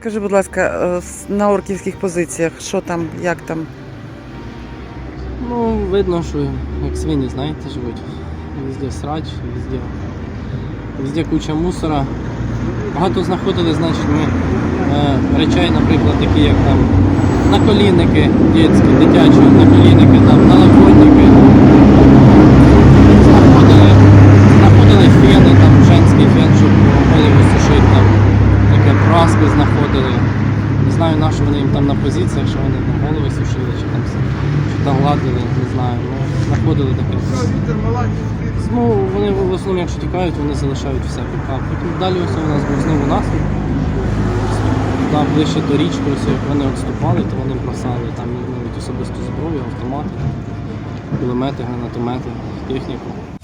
Скажи, будь ласка, е, на орківських позиціях, що там, як там? Ну, видно, що як свині, знаєте, живуть. Везде срач, везде, везде куча мусора. Багато знаходили, значить, ми е, речей, наприклад, такі як там наколінники дитячі, дитячі наколінники, там, таке знаходили. Не знаю, на що вони їм там на позиціях, що вони там голови сушили, чи там чи там гладили, не знаю. Ну, знаходили таке. Ну, вони в основному, якщо тікають, вони залишають все поки. Потім далі ось у нас був знову наступ. Туди ближче до річки, ось як вони відступали, то вони бросали там навіть особисту зброю, автомати, кулемети, гранатомети, техніку.